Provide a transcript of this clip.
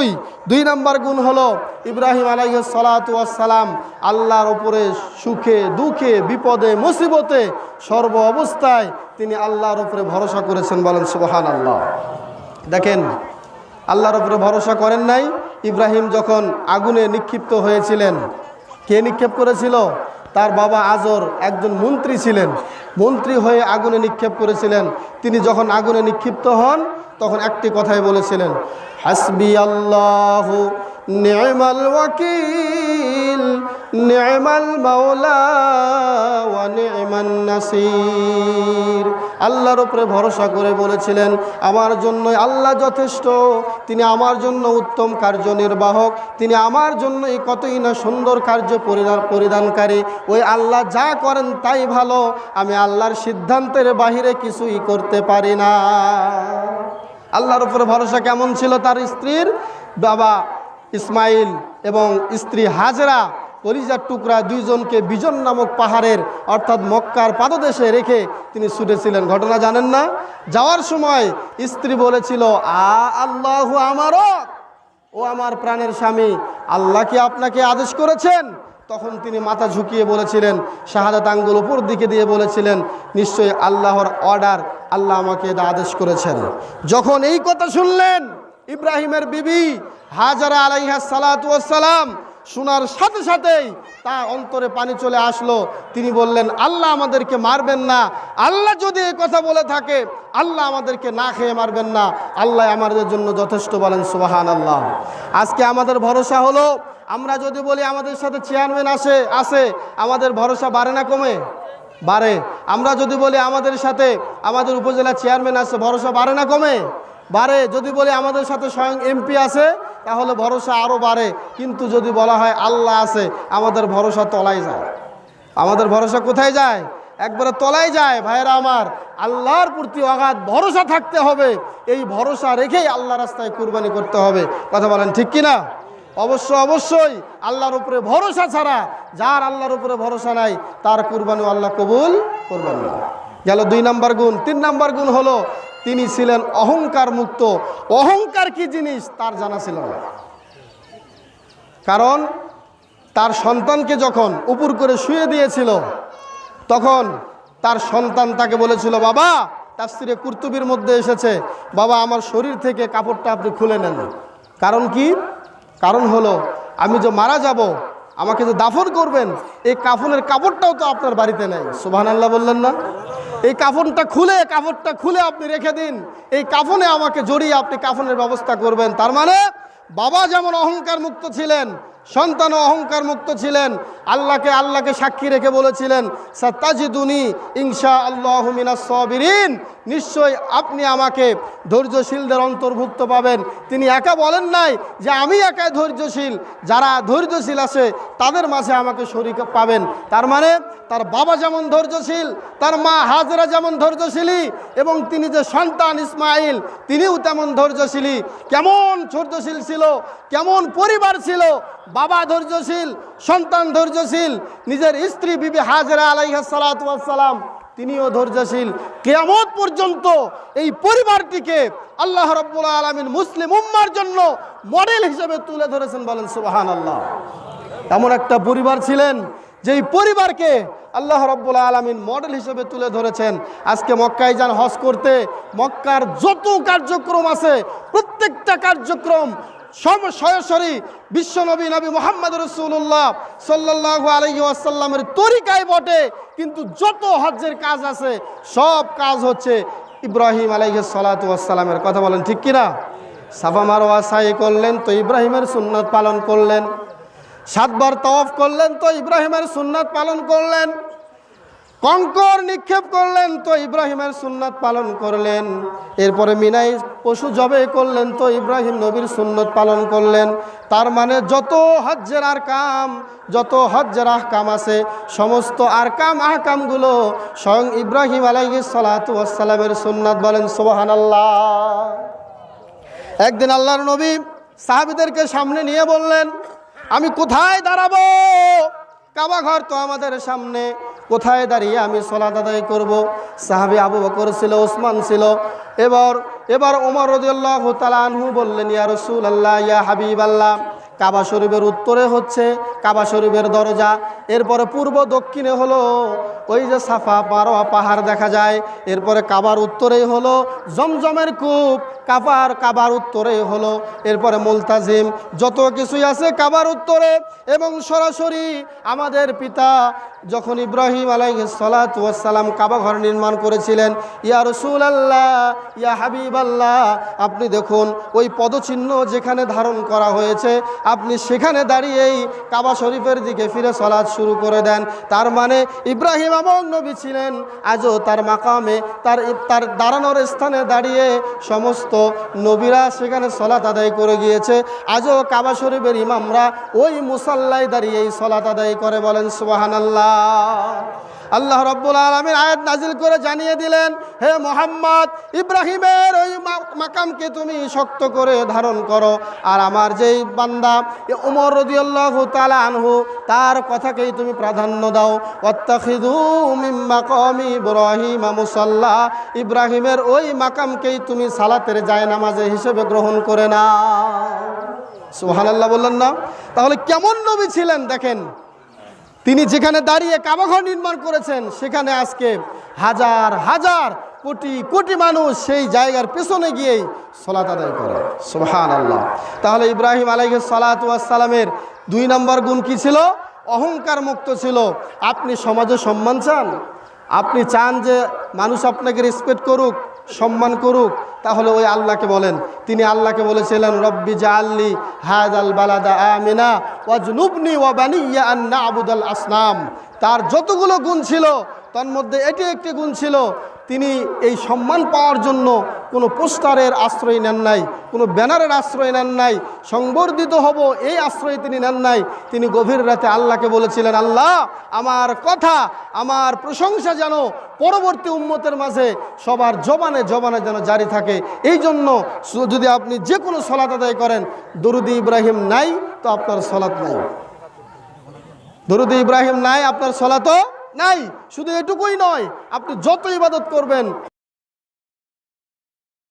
দুই দুই নাম্বার গুণ হলো ইব্রাহিম আলাইসালাম আল্লাহর ওপরে সুখে, দুঃখে, বিপদে, মুসিবতে, সর্ব অবস্থায় তিনি আল্লাহর উপরে ভরসা করেছেন বলেন সুবহান আল্লাহ দেখেন, আল্লাহর উপরে ভরসা করেন নাই, ইব্রাহিম যখন আগুনে নিক্ষিপ্ত হয়েছিলেন, কে নিক্ষেপ করেছিল? তার বাবা আজর একজন মন্ত্রী ছিলেন। মন্ত্রী হয়ে আগুনে নিক্ষেপ করেছিলেন। তিনি যখন আগুনে নিক্ষিপ্ত হন, তখন একটি কথাই বলেছিলেন, হাসবি আল্লাহ নিয়মাল ওয়াকিল নিয়মাল মাওলা ওয়া নিয়মান নাসির। আল্লাহর উপরে ভরসা করে বলেছিলেন, আমার জন্য আল্লাহ যথেষ্ট, তিনি আমার জন্য উত্তম কার্যনির্বাহক তিনি আমার জন্যই কতই না সুন্দর কার্য পরিধানকারী। ওই আল্লাহ যা করেন তাই ভালো, আমি আল্লাহর সিদ্ধান্তের বাহিরে কিছুই করতে পারি না। আল্লাহর উপরে ভরসা কেমন ছিল তার স্ত্রীর? বাবা ইসমাইল এবং স্ত্রী হাজরা, কলিজার টুকরা দুইজনকে বিজন নামক পাহাড়ের, অর্থাৎ মক্কার পাদদেশে রেখে তিনি ছুটেছিলেন। ঘটনা জানেন না? যাওয়ার সময় স্ত্রী বলেছিল, আ আল্লাহ আমারও ও আমার প্রাণের স্বামী, আল্লাহ কি আপনাকে আদেশ করেছেন? তখন তিনি মাথা ঝুঁকিয়ে বলেছিলেন, শাহাদাত আঙ্গুল উপর দিকে দিয়ে বলেছিলেন, নিশ্চয়ই আল্লাহর অর্ডার আল্লাহ আমাকে আদেশ করেছেন। যখন এই কথা শুনলেন ইব্রাহিমের বিবি হাজারা আলাইহা সালাম শোনার সাথে সাথেই তার অন্তরে পানি চলে আসলো। তিনি বললেন, আল্লাহ আমাদেরকে মারবেন না। আল্লাহ যদি এই কথা বলে থাকে, আল্লাহ আমাদেরকে না খেয়ে মারবেন না। আল্লাহ আমাদের জন্য যথেষ্ট বলেন সুবাহান আল্লাহ আজকে আমাদের ভরসা হলো, আমরা যদি বলি আমাদের সাথে চেয়ারম্যান আসে আসে, আমাদের ভরসা বাড়ে না কমে? বাড়ে। আমরা যদি বলি আমাদের সাথে, আমাদের উপজেলা চেয়ারম্যান আছে ভরসা বাড়ে না কমে? বাড়ে। যদি বলি আমাদের সাথে স্বয়ং এমপি আছে, তাহলে ভরসা আরও বাড়ে। কিন্তু যদি বলা হয় আল্লাহ আছে, আমাদের ভরসা তলায় যায়। আমাদের ভরসা কোথায় যায়? একবারে তলায় যায়। ভাইয়েরা আমার, আল্লাহর প্রতি অগাধ ভরসা থাকতে হবে। এই ভরসা রেখেই আল্লাহ রাস্তায় কুরবানি করতে হবে। কথা বলেন ঠিক কিনা? অবশ্য, অবশ্যই আল্লাহর উপরে ভরসা ছাড়া, যার আল্লাহর উপরে ভরসা নাই, তার কুরবানি আল্লাহ কবুল করবেন না। গেল দুই নাম্বার গুণ। তিন নাম্বার গুণ হলো, তিনি ছিলেন অহংকার মুক্ত অহংকার কি জিনিস? তার জানা ছিল না। কারণ তার সন্তানকে যখন উপর করে শুয়ে দিয়েছিল, তখন তার সন্তান তাকে বলেছিল, বাবা, তাফসিরে কুর্তুবির মধ্যে এসেছে। বাবা, আমার শরীর থেকে কাপড়টা আপনি খুলে নেন। কারণ কি? কারণ হলো, আমি যে মারা যাব, আমাকে যে দাফন করবেন, এই কাফনের কাপড়টাও তো আপনার বাড়িতে নেই। সুবহান আল্লাহ বললেন না? এই কাফনটা খুলে কাপড়টা খুলে আপনি রেখে দিন। এই কাফনে আমাকে জড়িয়ে আপনি কাফনের ব্যবস্থা করবেন। তার মানে বাবা যেমন অহংকার মুক্ত ছিলেন সন্তানও অহংকার মুক্ত ছিলেন। আল্লাহকে আল্লাহকে সাক্ষী রেখে বলেছিলেন সাত্তাজিদুনি ইনশা আল্লাহ সবিরিন। নিশ্চয় আপনি আমাকে ধৈর্যশীলদের অন্তর্ভুক্ত পাবেন। তিনি একা বলেন নাই যে আমি একাই ধৈর্যশীল। যারা ধৈর্যশীল আছে, তাদের মাঝে আমাকে শরীর পাবেন। তার মানে তার বাবা যেমন ধৈর্যশীল, তার মা হাজরা যেমন ধৈর্যশীলী এবং তিনি যে সন্তান ইসমাইল, তিনিও তেমন ধৈর্যশীলী কেমন ধৈর্যশীল ছিল, কেমন পরিবার ছিল বাবা ধৈর্যশীল, সন্তান ধৈর্যশীল, নিজের স্ত্রী বিবি হাজরা আলাইহা সালাম তিনিও ধৈর্যশীল। কেয়ামত পর্যন্ত এই পরিবারটিকে আল্লাহ রব্বুল আলমিন মুসলিম উম্মার জন্য মডেল হিসেবে তুলে ধরেছেন বলেন সুবাহান আল্লাহ এমন একটা পরিবার ছিলেন, যেই পরিবারকে আল্লাহ রব্বুল আলমিন মডেল হিসেবে তুলে ধরেছেন। আজকে মক্কায় যান হজ করতে, মক্কার যত কার্যক্রম আছে, প্রত্যেকটা কার্যক্রম সব সরাসরি বিশ্বনবী নবী নবী মোহাম্মদ রসুল্লাহ সাল্লাহ আলহি আসাল্লামের তরিকায় বটে। কিন্তু যত হজ্জের কাজ আছে, সব কাজ হচ্ছে ইব্রাহিম আলাইহ সালাতামের কথা বলেন ঠিক কিনা? সাফা মারোয়া সাই করলেন, তো ইব্রাহিমের সুন্নত পালন করলেন। সাতবার তওয়াফ করলেন, তো ইব্রাহিমের সুন্নাত পালন করলেন। কঙ্কর নিক্ষেপ করলেন তো ইব্রাহিমের সুন্নাত পালন করলেন। এরপরে মিনাই পশু জবে করলেন তো ইব্রাহিম নবীর সুন্নত পালন করলেন। তার মানে যত হজ্জের আর কাম যত হজ্জের আহকাম আছে, সমস্ত আরকাম আহকামগুলো স্বয়ং ইব্রাহিম আলাইহি সালাতামের সুন্নাত বলেন সোহান আল্লাহ একদিন আল্লাহর নবী সাহাবিদেরকে সামনে নিয়ে বললেন, আমি কোথায় দাঁড়াবো? কাবা ঘর তো আমাদের সামনে। কোথায় দাঁড়িয়ে আমি সলাত আদায় করব? সাহাবি আবু বকর ছিল ওসমান ছিল। এবার এবার ওমর রদিয়াল্লাহ তালানহু বললেন, ইয়া রসুল আল্লাহ ইয়া হাবিব আল্লাহ কাবা শরীফের উত্তরে হচ্ছে, কাবা শরীফের দরজা। এরপরে পূর্ব দক্ষিণে হলো, ওই যে সাফা পারোয়া পাহাড় দেখা যায়। এরপরে কাবার উত্তরেই হলো, জমজমের কূপ। কাবার কাবার উত্তরে হলো, এরপরে মুলতাজিম। যত কিছুই আছে কাবার উত্তরে, এবং সরাসরি আমাদের পিতা যখন ইব্রাহিম আলাইসালাম কাবা ঘর নির্মাণ করেছিলেন, ইয়া রসুল আল্লাহ ইয়া হাবিব আল্লাহ আপনি দেখুন, ওই পদচিহ্ন যেখানে ধারণ করা হয়েছে, আপনি সেখানে দাঁড়িয়েই কাবা শরীফের দিকে ফিরে সলাৎ শুরু করে দেন। তার মানে ইব্রাহিম আমন নবী ছিলেন, আজও তার মাকামে, তার তার দাঁড়ানোর স্থানে দাঁড়িয়ে সমস্ত নবীরা সেখানে সলাৎ আদায় করে গিয়েছে। আজও কাবা শরীফের ইমামরা ওই মুসাল্লায় এই সলাৎ আদায় করে বলেন সুবাহান আল্লাহ আল্লাহ রব্বুল আলমীর আয়াত নাজিল করে জানিয়ে দিলেন, হে মোহাম্মদ, ইব্রাহিমের ওই মাকামকে তুমি শক্ত করে ধারণ করো। আর আমার যেই বান্দা উমর রদিয়াল্লাহ তালা আনহু তার কথাকেই তুমি প্রাধান্য দাও? ইব্রাহিম মুসাল্লাহ ইব্রাহিমের ওই মাকামকেই তুমি সালাতের যায় নামাজে হিসেবে গ্রহণ করে না সুহানাল্লাহ বললেন না? তাহলে কেমন নবী ছিলেন দেখেন? তিনি যেখানে দাঁড়িয়ে কাবাঘর নির্মাণ করেছেন, সেখানে আজকে হাজার হাজার কোটি কোটি মানুষ সেই জায়গার পেছনে গিয়েই সলাত আদায় করে। সোহান আল্লাহ তাহলে ইব্রাহিম আলাইহ সালাতামের দুই নম্বর গুণ কি ছিল? অহংকার মুক্ত ছিল। আপনি সমাজে সম্মান চান? আপনি চান যে মানুষ আপনাকে রেসপেক্ট করুক, সম্মান করুক, তাহলে ওই আল্লাহকে বলেন। তিনি আল্লাহকে বলেছিলেন, রব্বি জা আল্লি হাজ আল বালাদা আমিনা ওয়াজনুবনি ওয়া বানিয়া আন্না আবুদাল আসনাম। তার যতগুলো গুণ ছিল, তার মধ্যে এটি একটি গুণ ছিল তিনি এই সম্মান পাওয়ার জন্য কোনো পোস্টারের আশ্রয় নেন নাই, কোনো ব্যানারের আশ্রয় নেন নাই, সংবর্ধিত হব এই আশ্রয় তিনি নেন নাই। তিনি গভীর রাতে আল্লাহকে বলেছিলেন, আল্লাহ, আমার কথা, আমার প্রশংসা যেন পরবর্তী উম্মতের মাঝে সবার জবানে জবানে যেন জারি থাকে। এই জন্য যদি আপনি যে কোনো সলাত আদায় করেন, দরুদি ইব্রাহিম নাই তো আপনার সলাত নাই। দরুদ ইব্রাহিম নাই, আপনার সলাতো নাই শুধু এটুকুই নয় আপনি যত ইবাদত করবেন